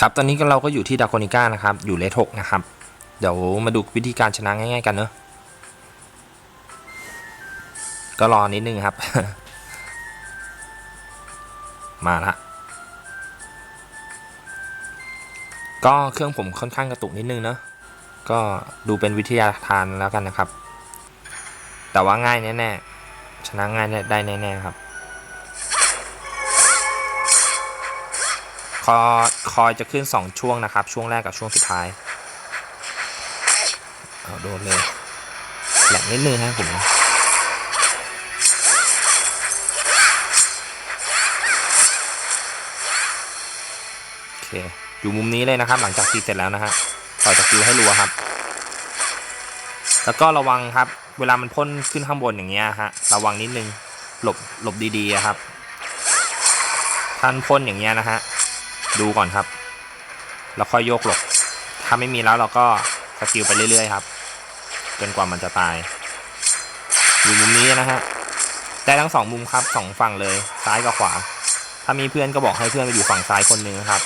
ครับตอนนี้เราก็อยู่ที่ดาโกนิก้านะครับ อยู่เลทหกนะครับ เดี๋ยวมาดูวิธีการชนะง่ายๆกันเนอะก็รอนิดนึงครับ มาละก็เครื่องผมค่อนข้างกระตุกนิดนึงเนอะก็ดูเป็นวิทยาทานแล้วกันนะครับ แต่ว่าง่ายแน่ๆชนะง่ายได้แน่ๆครับ คอคอยจะขึ้น 2 ช่วงนะครับ ช่วงแรกกับช่วงสุดท้ายเอาโดนเลยแหลกนิดนึงครับผมโอเคอยู่มุมนี้เลยนะครับ หลังจากตีเสร็จแล้วนะฮะต่อยตะคิวให้รัวครับ แล้วก็ระวังครับ เวลามันพ่นขึ้นข้างบนอย่างเงี้ยฮะระวังนิดนึงหลบหลบดีๆครับท่านพ่นอย่างเงี้ยนะฮะ ดูก่อนครับ แล้วค่อยโยกหลบ ถ้าไม่มีแล้วเราก็สกิลไปเรื่อยๆครับจนกว่ามันจะตาย อยู่มุมนี้นะฮะ ได้ทั้งสองมุมครับสองฝั่งเลยซ้ายกับขวา ถ้ามีเพื่อนก็บอกให้เพื่อนไปอยู่ฝั่งซ้ายคนหนึงครับ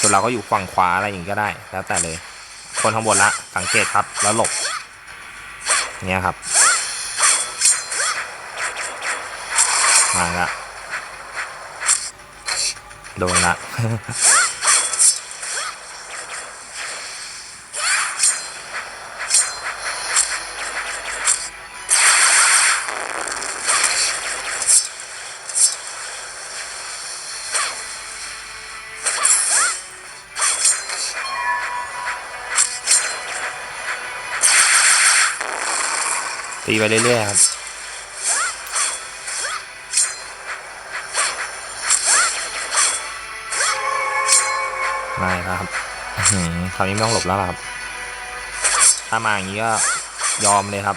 ส่วนเราก็อยู่ฝั่งขวาอะไรอย่างนี้ก็ได้ แล้วแต่เลย คนข้างบนละสังเกตครับ แล้วหลบ เนี้ยครับ มาละ โดนละตีไปเรื่อยๆครับ ไม่ครับคราวนี้ไม่ต้องหลบแล้วครับ ถ้ามาอย่างนี้ก็ยอมเลยครับ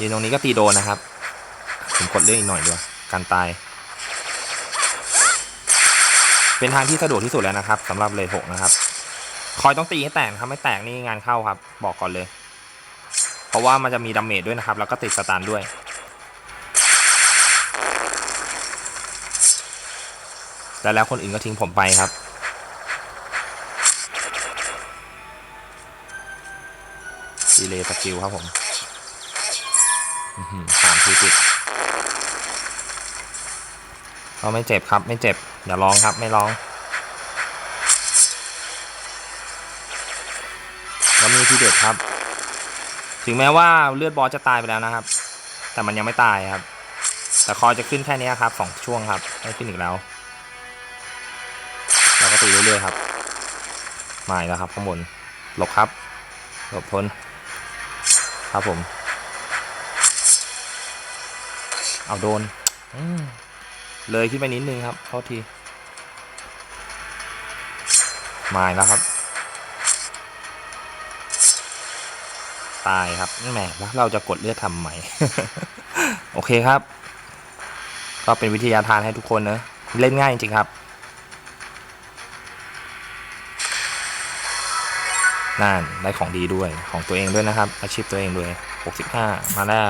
ยืนตรงนี้ก็ตีโดนนะครับ ผมกดเรื่องอีกหน่อยดีกว่าการตาย เป็นทางที่สะดวกที่สุดแล้วนะครับสำหรับเลทหกนะครับ คอยต้องตีให้แตกครับไม่แตกนี่งานเข้าครับ บอกก่อนเลย เพราะว่ามันจะมีดาเมจด้วยนะครับ แล้วก็ติดสตาร์ด้วย แล้วแล้วคนอื่นก็ทิ้งผมไปครับ ดีเลยสกิลครับผมสามทีติดก็ไม่เจ็บครับไม่เจ็บ อย่าร้องครับไม่ร้อง แล้วมีทีเด็ดครับ ถึงแม้ว่าเลือดบอสจะตายไปแล้วนะครับ แต่มันยังไม่ตายครับ แต่คอจะขึ้นแค่นี้ครับสองช่วงครับไม่ขึ้นอีกแล้ว แล้วก็ตีเรื่อยๆครับมาอีกแล้วครับข้างบนหลบครับหลบพ้นครับผม เอาโดนเลยขึ้นไปนิดนึงครับโทษทีมาแล้วครับ ตายครับแหมแล้วเราจะกดเลือดทำไหมโอเคครับ ก็เป็นวิทยาทานให้ทุกคนนะเล่นง่ายจริงๆครับ นั่นได้ของดีด้วยของตัวเองด้วยนะครับ อาชีพตัวเองด้วย 65 มาแล้ว